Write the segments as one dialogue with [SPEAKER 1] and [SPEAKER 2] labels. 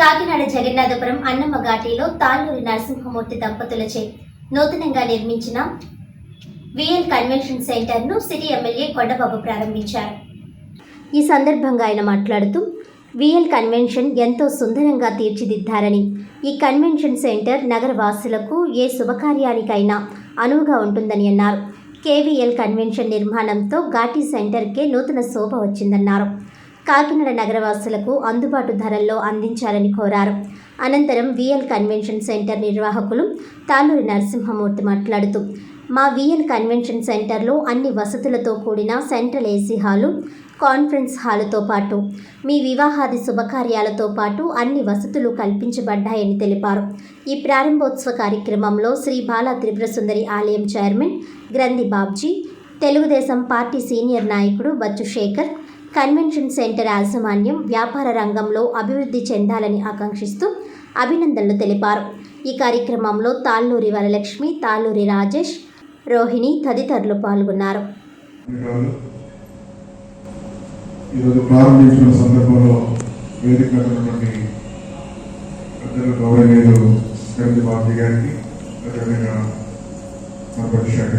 [SPEAKER 1] కాకినాడ జగన్నాథపురం అన్నమ్మ ఘాటీలో తాళ్ళూరి నరసింహమూర్తి దంపతులచే నూతనంగా నిర్మించిన విఎల్ కన్వెన్షన్ సెంటర్ను సిటీ ఎమ్మెల్యే కొండబాబు ప్రారంభించారు. ఈ సందర్భంగా ఆయన మాట్లాడుతూ విఎల్ కన్వెన్షన్ ఎంతో సుందరంగా తీర్చిదిద్దారని ఈ కన్వెన్షన్ సెంటర్ నగర వాసులకు ఏ శుభకార్యానికైనా అనువుగా ఉంటుందని అన్నారు. కేవీఎల్ కన్వెన్షన్ నిర్మాణంతో ఘాటీ సెంటర్కే నూతన శోభ వచ్చిందన్నారు. కాకినాడ నగరవాసులకు అందుబాటు ధరల్లో అందించాలని కోరారు. అనంతరం విఎల్ కన్వెన్షన్ సెంటర్ నిర్వాహకులు తాలూరి నరసింహమూర్తి మాట్లాడుతూ మా విఎల్ కన్వెన్షన్ సెంటర్లో అన్ని వసతులతో కూడిన సెంట్రల్ ఏసీ హాలు కాన్ఫరెన్స్ హాలుతో పాటు మీ వివాహాది శుభకార్యాలతో పాటు అన్ని వసతులు కల్పించబడ్డాయని తెలిపారు. ఈ ప్రారంభోత్సవ కార్యక్రమంలో శ్రీ బాలా త్రిపురసుందరి ఆలయం చైర్మన్ గ్రంథి బాబ్జీ తెలుగుదేశం పార్టీ సీనియర్ నాయకుడు బచ్చు శేఖర్ కన్వెన్షన్ సెంటర్ యాజమాన్యం వ్యాపార రంగంలో అభివృద్ధి చెందాలని ఆకాంక్షిస్తూ అభినందనలు తెలిపారు. ఈ కార్యక్రమంలో తాళ్ళూరి వరలక్ష్మి తాళ్ళూరి రాజేష్ రోహిణి తదితరులు పాల్గొన్నారు.
[SPEAKER 2] ఈరోజు ప్రారంభించిన సందర్భంలో వేదిక పెద్దలు గౌరవనీయులు బాబు గారికి అదేవిధంగా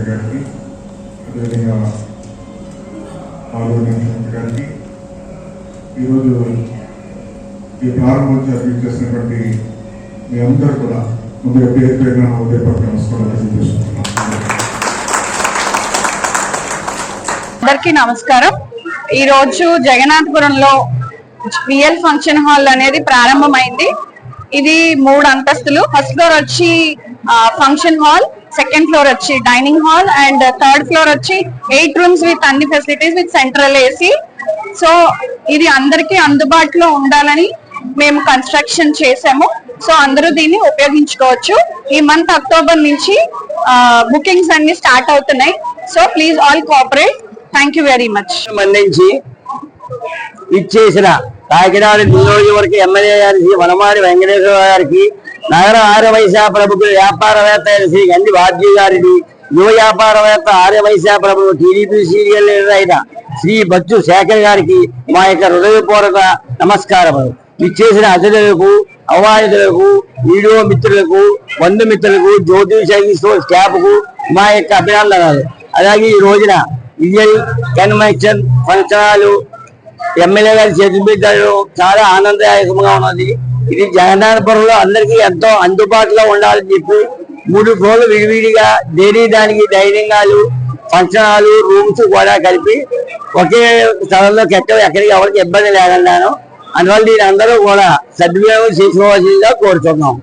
[SPEAKER 2] గారికి అదేవిధంగా ఆలూరు గారికి ఈరోజు ఈ ప్రారంభోత్సవం చేసినటువంటి మీ అందరూ కూడా ముందుగా పేరు పేరున ఉదయపట్ల నమస్కారం తెలియజేస్తున్నాను
[SPEAKER 3] అందరికీ నమస్కారం. ఈరోజు జగన్నాథపురంలో విఎల్ ఫంక్షన్ హాల్ అనేది ప్రారంభమైంది. ఇది మూడు అంతస్తులు. ఫస్ట్ ఫ్లోర్ వచ్చి ఫంక్షన్ హాల్. సెకండ్ ఫ్లోర్ వచ్చి dining hall and third floor వచ్చి ఎయిట్ రూమ్స్ విత్ అన్ని facilities with central AC so ఇది అందరికీ అందుబాటులో ఉండాలని మేము కన్స్ట్రక్షన్ చేసాము సో అందరూ దీన్ని ఉపయోగించుకోవచ్చు. ఈ మంత్ అక్టోబర్ నుంచి బుకింగ్స్ అన్ని స్టార్ట్ అవుతున్నాయి. So please all cooperate thank you very much
[SPEAKER 4] సంబంధించి ఇచ్చేసిన కాకినాడ నియోజకవర్గ ఎమ్మెల్యే గారికి వనమారి వెంకటేశ్వర గారికి నగర ఆర్యవైశ్య ప్రముఖులు వ్యాపారవేత్త అయిన శ్రీ గంధి బాబ్జీ గారిని యువ వ్యాపారవేత్త ఆర్యవైశ్య ప్రముఖులు టీడీపీ సీరియల్ లీడర్ అయిన శ్రీ బచ్చు శేఖర్ గారికి మా యొక్క హృదయపూర్వక నమస్కారములు. ఇచ్చేసిన అతిథులకు అవాయితులకు వీడియో మిత్రులకు బంధుమిత్రులకు జ్యోతిష స్టాఫ్కు మా యొక్క అభినందనలు. అలాగే ఈ రోజున విజయ్ కన్వెన్షన్ ఫంక్షనాలు ఎమ్మెల్యే గారి చేతి చాలా ఆనందదాయకంగా ఉన్నది. ఇది జగన్నాథపురంలో అందరికీ ఎంతో అందుబాటులో ఉండాలని చెప్పి మూడు ఫ్లోర్లు విడివిడిగా దేని దానికి dining hall function hall rooms కూడా కలిపి ఒకే స్థలంలో కట్టడం ఎక్కడికి ఎవరికి ఇబ్బంది లేదన్నాను. అందువల్ల దీని అందరూ కూడా సద్వినియోగం చేసుకోవాల్సిందిగా కోరుతున్నాం.